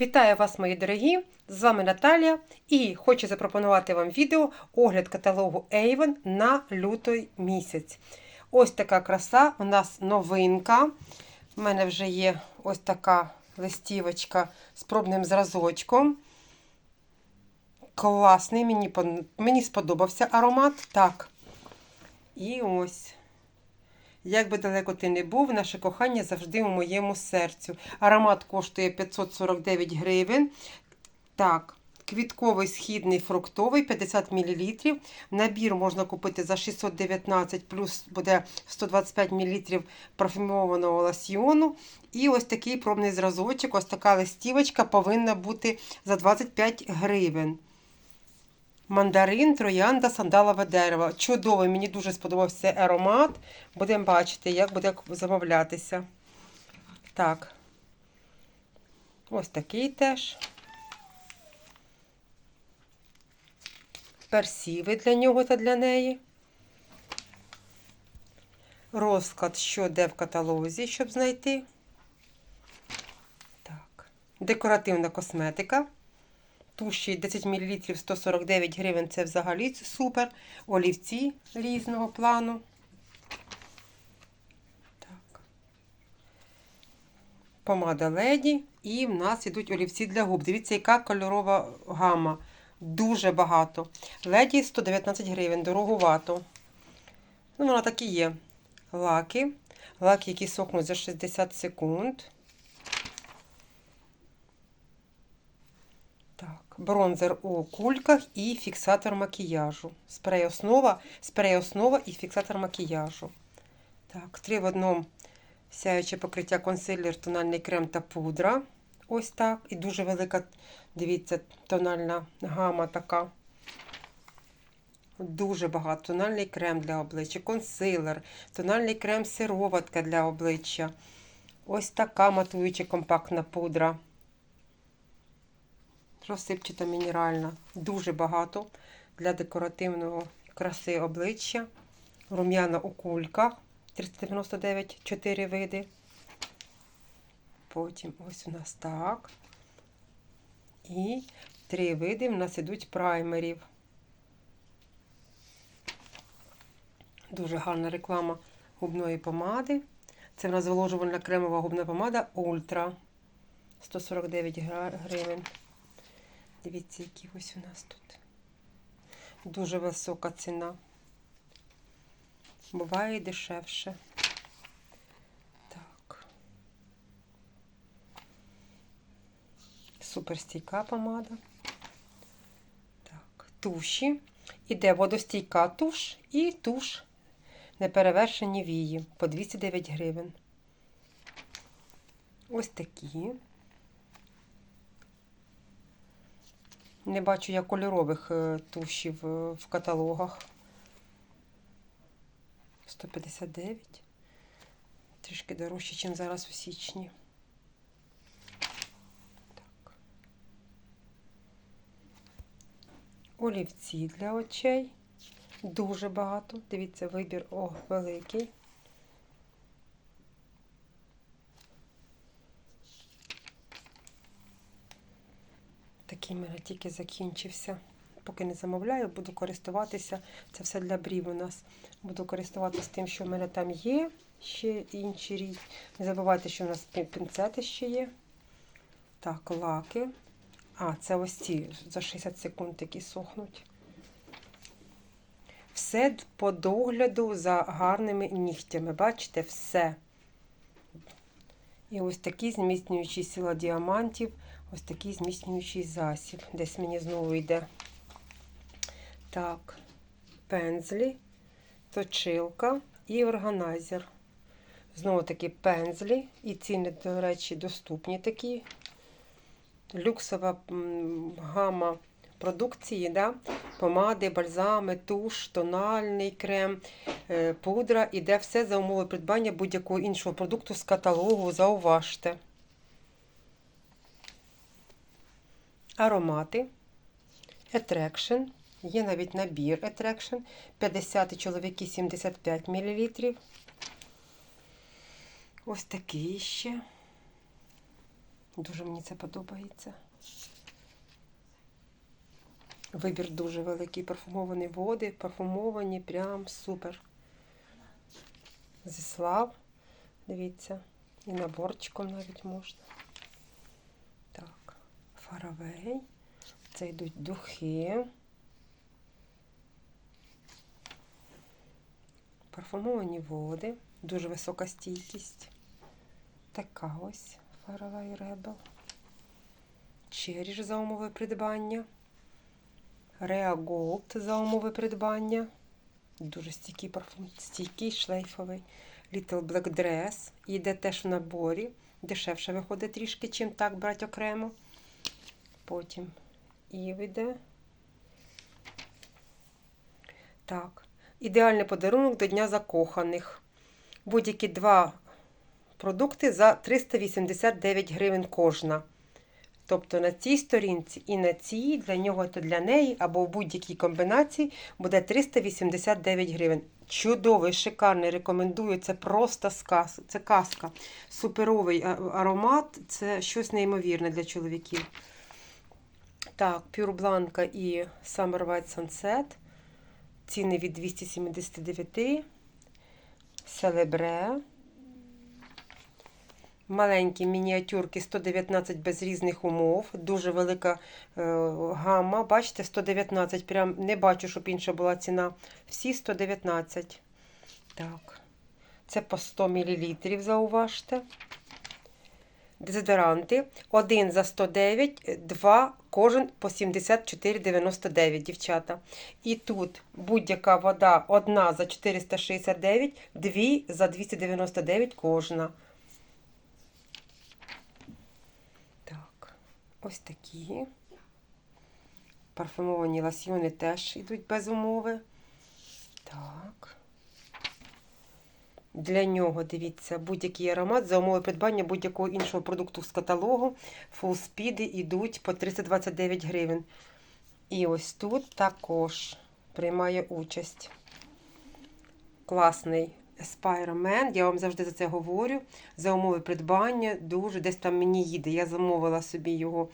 Вітаю вас, мої дорогі! З вами Наталія і хочу запропонувати вам відео огляд каталогу Avon на лютий місяць. Ось така краса, у нас новинка. У мене вже є ось така листівочка з пробним зразочком. Класний, мені, мені сподобався аромат. Так. І ось. Як би далеко ти не був, наше кохання завжди у моєму серцю. Аромат коштує 549 гривень. Так, квітковий східний фруктовий 50 мл. Набір можна купити за 619, плюс буде 125 мл парфюмованого лосьйону. І ось такий пробний зразочок, ось така листівочка повинна бути за 25 гривень. Мандарин, троянда, сандалове дерево. Чудовий, мені дуже сподобався аромат. Будемо бачити, як буде замовлятися. Так. Ось такий теж. Персіви для нього та для неї. Розклад, що де в каталозі, щоб знайти. Так. Декоративна косметика. Туші 10 мл 149 гривень це взагалі супер. Олівці різного плану. Так. Помада леді. І в нас йдуть олівці для губ. Дивіться, яка кольорова гама. Дуже багато. Леді 119 гривень, дороговато. Ну, вона так і є. Лаки. Лаки, які сохнуть за 60 секунд. Бронзер у кульках і фіксатор макіяжу. Спрей основа, спрей основа і фіксатор макіяжу. Так, три в одному сяюче покриття консилер, тональний крем та пудра. Ось так. І дуже велика, дивіться, тональна гама така. Дуже багато. Тональний крем для обличчя, консилер, тональний крем сироватка для обличчя. Ось така матуюча компактна пудра. Розсипчата мінеральна. Дуже багато для декоративного краси обличчя. Рум'яна у кульках 399 4 види. Потім ось у нас так. І три види в нас ідуть праймерів. Дуже гарна реклама губної помади. Це в нас зволожувальна кремова губна помада Ультра. 149 гривень. Дивіться, які ось у нас тут. Дуже висока ціна. Буває і дешевше. Так. Суперстійка помада. Так, туші. Іде водостійка туш і туш неперевершені вії по 209 гривень. Ось такі. Не бачу я кольорових е, тушів е, в каталогах. 159. Трішки дорожче, ніж зараз у січні. Так. Олівці для очей. Дуже багато. Дивіться, вибір о, великий. Такий тільки закінчився. Поки не замовляю, буду користуватися. Це все для брів у нас. Буду користуватися тим, що в мене там є. Ще інші різні. Не забувайте, що у нас пінцети ще є. Так, лаки. А, це ось ці за 60 секунд які сохнуть. Все по догляду за гарними нігтями. Бачите, все. І ось такий зміцнюючий сила діамантів. Ось такий зміцнюючий засіб. Десь мені знову йде. Так, пензлі, точилка і органайзер. Знову таки пензлі. І ціни, до речі, доступні такі. Люксова гама продукції, да? помади, бальзами, туш, тональний крем, е, пудра. Іде все за умови придбання будь-якого іншого продукту з каталогу. Зауважте. Аромати. Attraction. Є навіть набір Attraction. 50 чоловіки 75 мл. Ось такий ще. Дуже мені це подобається. Вибір дуже великий. Парфумовані води, парфумовані, прям супер. Зіслав. Дивіться. І наборчиком навіть можна. Так, фаравей. Це йдуть духи. Парфумовані води. Дуже висока стійкість. Така ось фаравей ребел. Черіш за умови придбання. Реа Голд за умови придбання. Дуже стійкий парфум, стійкий шлейфовий. Little Black Dress. Іде теж в наборі. Дешевше виходить трішки, чим так брати окремо. Потім Ів іде. Так. Ідеальний подарунок до Дня закоханих. Будь-які два продукти за 389 гривень кожна. Тобто на цій сторінці і на цій, для нього та для неї, або в будь-якій комбінації буде 389 гривень. Чудовий, шикарний, рекомендую. Це просто сказ, це казка. Суперовий аромат, це щось неймовірне для чоловіків. Так, Blanca і Summer White Sunset. Ціни від 279. Celebre. Маленькі мініатюрки 119 без різних умов. Дуже велика е, гамма. Бачите, 119. Прям не бачу, щоб інша була ціна. Всі 119. Так. Це по 100 мл, зауважте. Дезодоранти. Один за 109, два кожен по 74,99, дівчата. І тут будь-яка вода одна за 469, дві за 299 кожна. Так, ось такі. Парфумовані ласьйони теж йдуть без умови. Так. Для нього, дивіться, будь-який аромат за умови придбання будь-якого іншого продукту з каталогу. Фулспіди йдуть по 329 гривень. І ось тут також приймає участь. Класний Spider-Man. Я вам завжди за це говорю. За умови придбання дуже десь там мені їде. Я замовила собі його.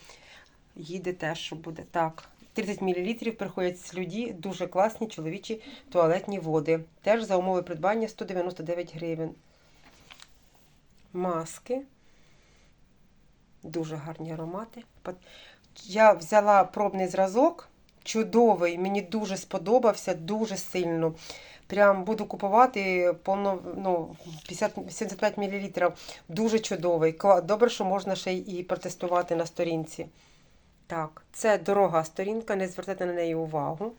Їде теж, що буде. Так. 30 мл приходять слюді, дуже класні чоловічі туалетні води. Теж за умови придбання 199 гривень. Маски. Дуже гарні аромати. Я взяла пробний зразок. Чудовий, мені дуже сподобався, дуже сильно. Прям буду купувати повно, ну, 50, 75 мл. Дуже чудовий. Добре, що можна ще і протестувати на сторінці. Так, це дорога сторінка, не звертайте на неї увагу.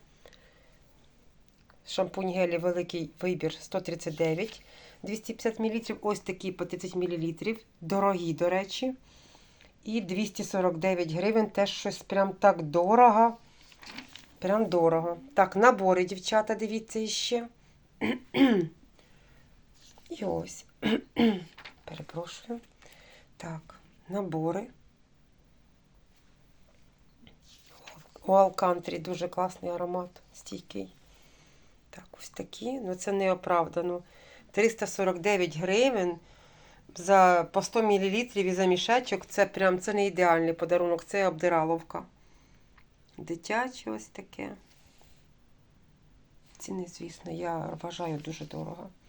Шампунь гелі великий вибір 139, 250 мл. Ось такі по 30 мл. Дорогі, до речі. І 249 гривень. Теж щось прям так дорого. Прям дорого. Так, набори, дівчата, дивіться іще. І ось. Перепрошую. Так, набори. Wild Country дуже класний аромат, стійкий. Так, ось такі. Ну, це не оправдано. 349 гривень за по 100 мл і за мішечок. Це прям це не ідеальний подарунок, це обдираловка. Дитяче ось таке. Ціни, звісно, я вважаю дуже дорого. –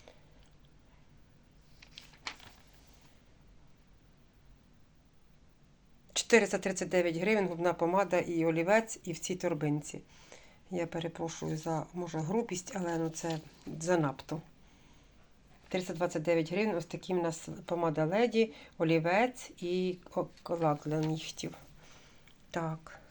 439 гривень губна помада і олівець, і в цій торбинці. Я перепрошую за, може, грубість, але ну це занадто. 329 гривень. Ось такі в нас помада леді, олівець і лак для нігтів. Так.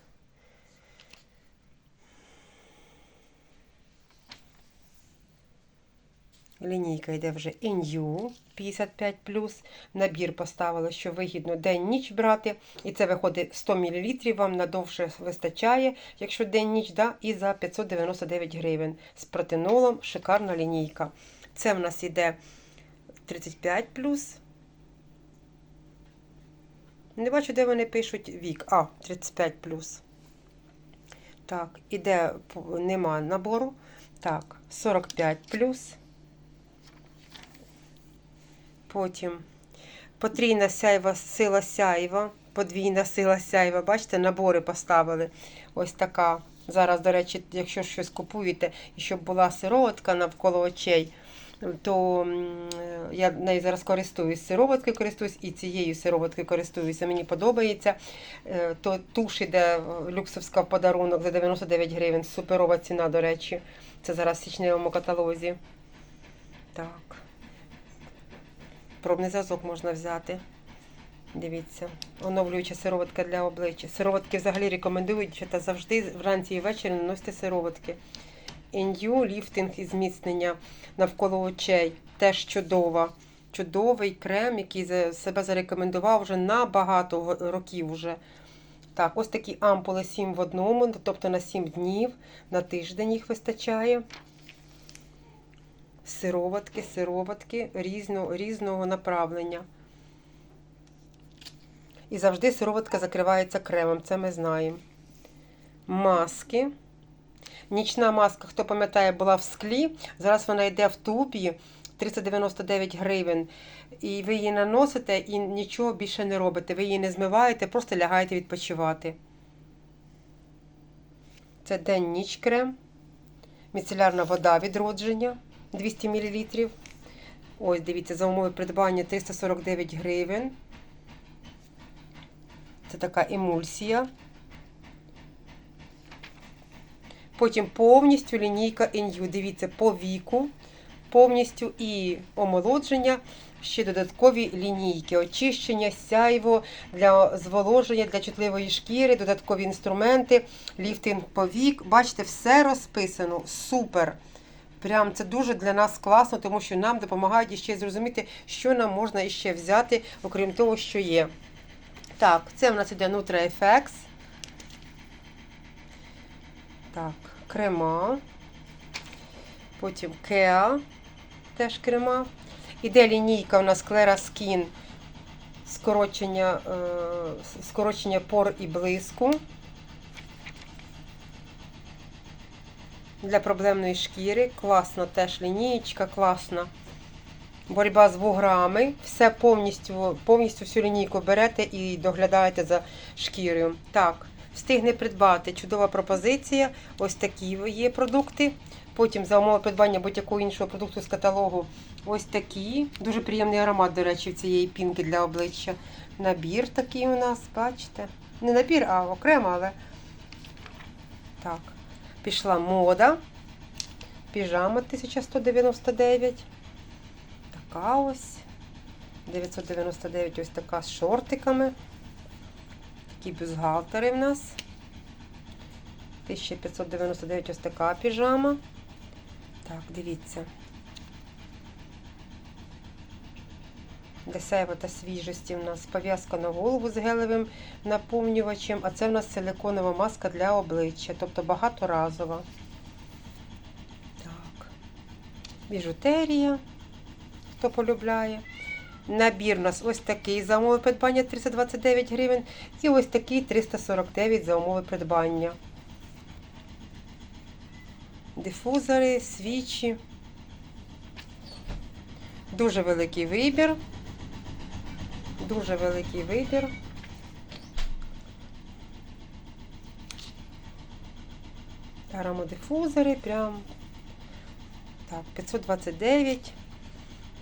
Лінійка йде вже NU 55 Набір поставила, що вигідно день-ніч брати. І це виходить 100 мл, вам надовше вистачає, якщо день-ніч, да, і за 599 гривень. З протинолом шикарна лінійка. Це в нас йде 35 Не бачу, де вони пишуть вік. А, 35 Так, іде, нема набору. Так, 45 Потім потрійна сяйва, сила сяйва подвійна сила сяйва. Бачите, набори поставили. Ось така. Зараз, до речі, якщо щось купуєте, і щоб була сироватка навколо очей, то я нею зараз користуюсь. Сироваткою користуюсь і цією сироваткою користуюся. Мені подобається. Е, То туш іде е, люксовська в подарунок за 99 гривень. Суперова ціна, до речі. Це зараз в січневому каталозі. Так. Пробний зразок можна взяти. Дивіться, оновлююча сироватка для обличчя. Сироватки взагалі рекомендують, та завжди вранці і ввечері наносити сироватки. Ін'ю ліфтинг і зміцнення навколо очей. Теж чудова. Чудовий крем, який себе зарекомендував вже на багато років вже. Так, ось такі ампули 7 в одному, тобто на 7 днів, на тиждень їх вистачає. Сироватки, сироватки різного, різного направлення. І завжди сироватка закривається кремом, це ми знаємо. Маски. Нічна маска, хто пам'ятає, була в склі. Зараз вона йде в тубі 399 гривень. І ви її наносите і нічого більше не робите. Ви її не змиваєте, просто лягаєте відпочивати. Це день-ніч крем. Міцелярна вода відродження 200 мл. Ось, дивіться, за умови придбання 349 гривень. Це така емульсія. Потім повністю лінійка Ін'ю. Дивіться, по віку, повністю і омолодження, ще додаткові лінійки, очищення, сяйво для зволоження, для чутливої шкіри, додаткові інструменти, ліфтинг по вік. Бачите, все розписано. Супер! Прям це дуже для нас класно, тому що нам допомагають іще зрозуміти, що нам можна іще взяти, окрім того, що є. Так, це в нас іде NutraFX. Так, крема. Потім Kea, теж крема. Іде лінійка у нас Clara Skin, скорочення, е, скорочення пор і блиску. Для проблемної шкіри. Класна теж лінієчка, класна. Боротьба з вуграми. Все повністю, повністю всю лінійку берете і доглядаєте за шкірою. Так, встигне придбати. Чудова пропозиція. Ось такі є продукти. Потім за умови придбання будь-якого іншого продукту з каталогу. Ось такі. Дуже приємний аромат, до речі, цієї пінки для обличчя. Набір такий у нас, бачите? Не набір, а окремо, але. Так. Пішла мода. Піжама 1199. Така ось. 999 ось така з шортиками. Такі бюзгалтери в нас. 1599 ось така піжама. Так, дивіться. Для та свіжості в нас пов'язка на голову з гелевим наповнювачем, а це в нас силиконова маска для обличчя, тобто багаторазова. Так. Біжутерія, хто полюбляє. Набір у нас ось такий за умови придбання 329 гривень. І ось такий 349 за умови придбання. Дифузори, свічі. Дуже великий вибір. Дуже великий вибір. Аромодифузори прям. Так, 529.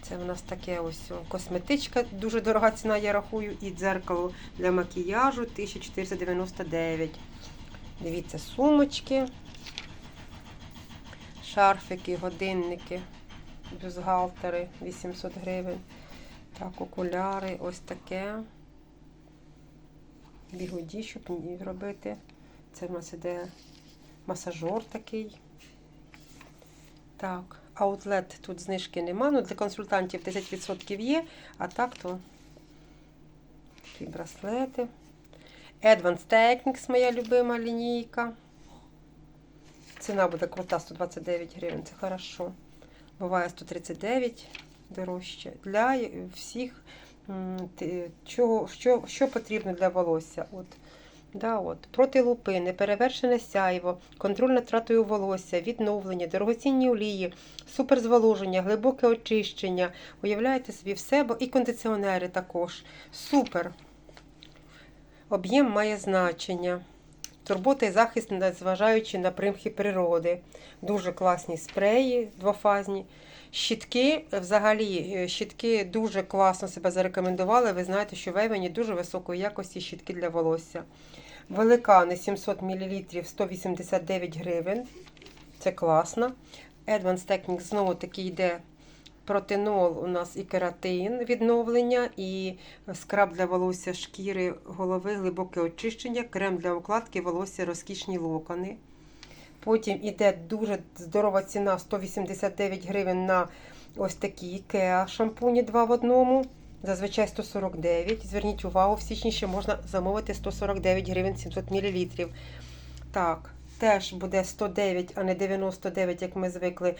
Це у нас таке ось косметичка, дуже дорога ціна, я рахую, і дзеркало для макіяжу 1499. Дивіться, сумочки, шарфики, годинники, бюстгальтери 800 гривень. Так, окуляри, ось таке. Бігуді, щоб робити. Це в нас іде масажор такий. Так, аутлет тут знижки нема. Ну, для консультантів 10% є, а так то такі браслети. Advanced Techniques, моя любима лінійка. Ціна буде крута, 129 гривень, це хорошо. Буває 139 дорожче. Для всіх, чого, що, що потрібно для волосся. От. Да, от. Проти лупи, неперевершене сяйво, контроль над втратою волосся, відновлення, дорогоцінні олії, суперзволоження, глибоке очищення. Уявляєте собі все, бо і кондиціонери також. Супер. Об'єм має значення. Турбота і захист, незважаючи на примхи природи. Дуже класні спреї двофазні. Щітки, взагалі, е, щітки дуже класно себе зарекомендували. Ви знаєте, що в Ейвені дуже високої якості щітки для волосся. Великани 700 мл 189 гривень. Це класно. Advanced Techniques знову таки йде протинол у нас і кератин відновлення, і скраб для волосся шкіри голови, глибоке очищення, крем для укладки волосся, розкішні локони. Потім іде дуже здорова ціна 189 гривень на ось такі Ikea шампуні 2 в одному. Зазвичай 149. Зверніть увагу, в січні ще можна замовити 149 гривень 700 мл. Так, теж буде 109, а не 99, як ми звикли,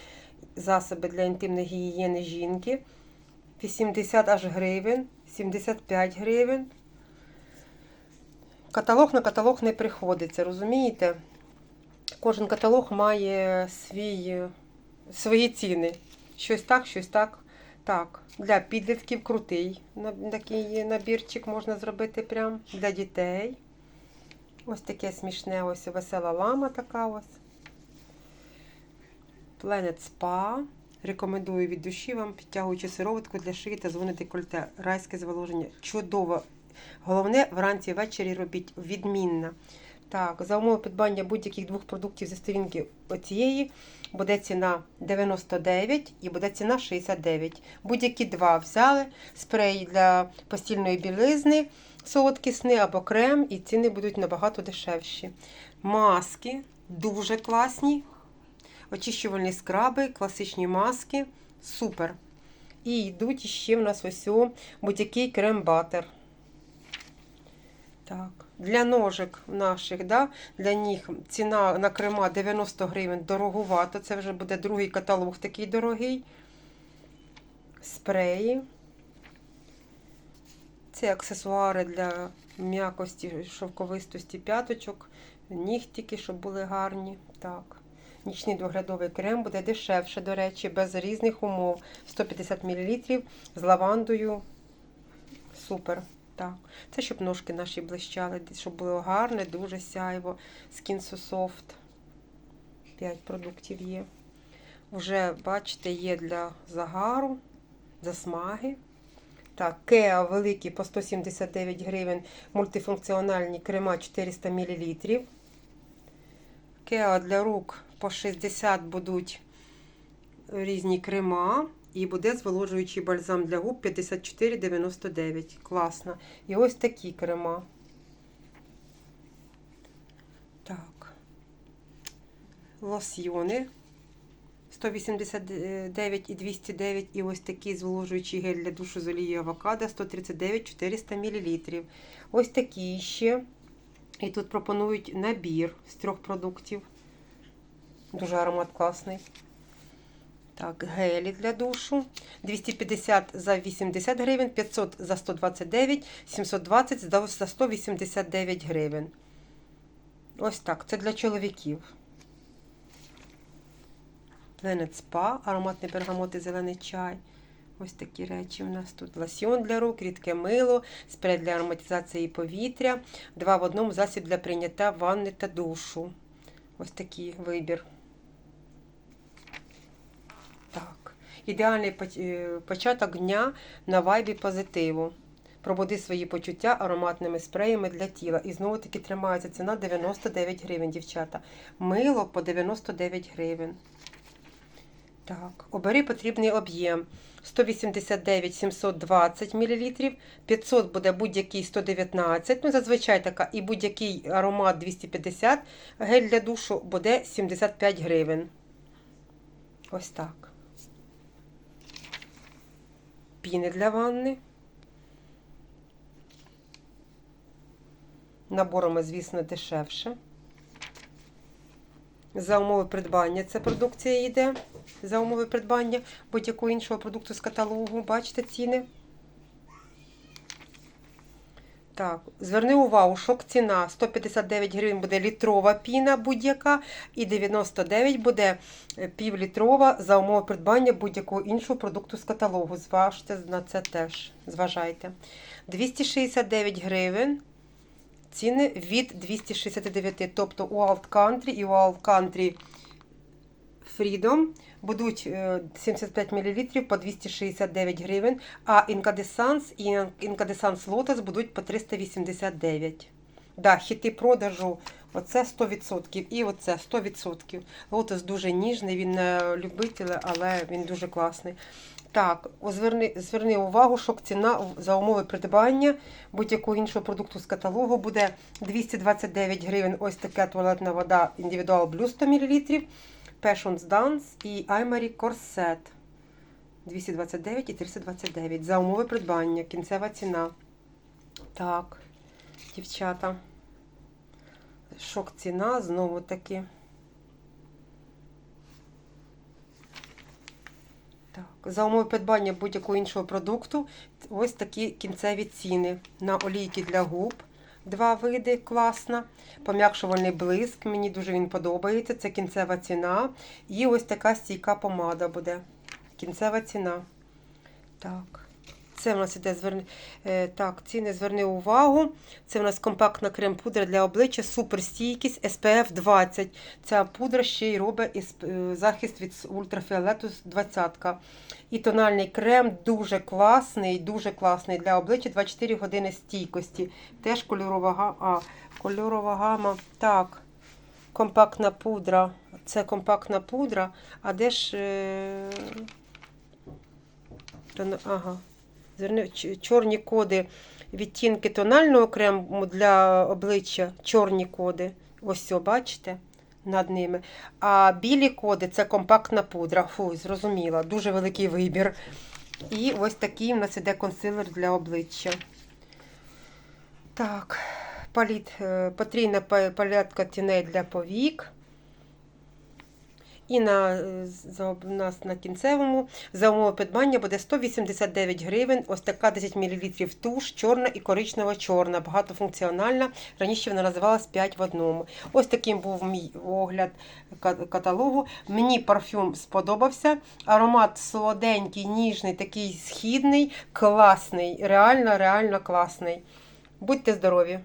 засоби для інтимної гігієни жінки. 80 аж гривень, 75 гривень. Каталог на каталог не приходиться, розумієте? Кожен каталог має свій, свої ціни. Щось так, щось так. Так, для підлітків крутий такий набірчик можна зробити прям для дітей. Ось таке смішне, ось весела лама така ось. Planet Spa. Рекомендую від душі вам підтягуючи сироватку для шиї та зони декольте. Райське зволоження. Чудово. Головне, вранці ввечері робіть відмінно. Так, за умови придбання будь-яких двох продуктів зі сторінки оцієї буде ціна 99 і буде ціна 69. Будь-які два взяли. Спрей для постільної білизни, солодкі сни або крем, і ціни будуть набагато дешевші. Маски дуже класні. Очищувальні скраби, класичні маски. Супер. І йдуть ще в нас ось будь-який крем-батер. Так, для ножик наших, да, для них ціна на крема 90 гривень дорогувато. Це вже буде другий каталог такий дорогий. Спреї. Це аксесуари для м'якості, шовковистості п'яточок, нігтики, щоб були гарні. Так. Нічний доглядовий крем буде дешевше, до речі, без різних умов. 150 мл з лавандою. Супер. Так. Це щоб ножки наші блищали, щоб було гарне, дуже сяйво. Skin So Soft. 5 продуктів є. Вже, бачите, є для загару, засмаги. Так, Кеа великі по 179 гривень, мультифункціональні крема 400 мл. Кеа для рук по 60 будуть різні крема. І буде зволожуючий бальзам для губ 54,99. Класно. І ось такі крема. Так. Лосьйони 189 і 209. І ось такий зволожуючий гель для душу з олією авокадо 139 400 мл. Ось такі ще. І тут пропонують набір з трьох продуктів. Дуже аромат класний. Так, гелі для душу. 250 за 80 гривень, 500 за 129, 720 за 189 гривень. Ось так. Це для чоловіків. Planet Spa, ароматний бергамот і зелений чай. Ось такі речі у нас тут. Лосьйон для рук, рідке мило, спрей для ароматизації повітря, два в одному засіб для прийняття ванни та душу. Ось такий вибір. Так. Ідеальний початок дня на вайбі позитиву. Пробуди свої почуття ароматними спреями для тіла. І знову таки тримається ціна 99 гривень, дівчата. Мило по 99 гривень. Так, обери потрібний об'єм. 189 720 мл, 500 буде будь-який 119, ну зазвичай така, і будь-який аромат 250 гель для душу буде 75 гривень. Ось так. Піни для ванни. Наборами, звісно, дешевше. За умови придбання ця продукція йде. За умови придбання будь-якого іншого продукту з каталогу. Бачите ціни? Так, зверни увагу, шок ціна. 159 гривень буде літрова піна будь-яка, і 99 буде півлітрова за умови придбання будь-якого іншого продукту з каталогу. Зважте на це теж. Зважайте. 269 гривень. ціни від 269. Тобто у Alt Country і у Alt Country Freedom будуть е, 75 мл по 269 гривень, а Incandescence і Incandescence Lotus будуть по 389. Да, хіти продажу оце 100% і оце 100%. Лотос дуже ніжний, він не любитель, але він дуже класний. Так, зверни, зверни увагу, що ціна за умови придбання будь-якого іншого продукту з каталогу буде 229 гривень. Ось така туалетна вода Individual Blue 100 мл, Passions Dance і Imery Corset 229 і 329. За умови придбання, кінцева ціна. Так, дівчата. Шок ціна знову таки. Так, за умови придбання будь-якого іншого продукту, ось такі кінцеві ціни. На олійки для губ. Два види класна. Пом'якшувальний блиск. Мені дуже він подобається. Це кінцева ціна. І ось така стійка помада буде. Кінцева ціна. Так. Це в нас іде зверни. е, Так, ціни зверни увагу. Це в нас компактна крем-пудра для обличчя, суперстійкість SPF 20. Ця пудра ще й робить е, захист від ультрафіолету з 20. І тональний крем дуже класний, дуже класний для обличчя 24 години стійкості. Теж кольорова гама. А, кольорова гама. Так. Компактна пудра. Це компактна пудра. А де ж. Е... Ага. Чорні коди, відтінки тонального крему для обличчя, чорні коди. Ось цього, бачите? Над ними. А білі коди це компактна пудра. Фу, зрозуміла. Дуже великий вибір. І ось такий у нас іде консилер для обличчя. Так, паліт, е, потрійна па- палетка тіней для повік. І на, за, у нас на кінцевому за умови придбання буде 189 гривень. Ось така 10 мл туш, чорна і коричнева чорна, багатофункціональна. Раніше вона називалась 5 в одному. Ось таким був мій огляд каталогу. Мені парфюм сподобався. Аромат солоденький, ніжний, такий східний, класний. Реально, реально класний. Будьте здорові!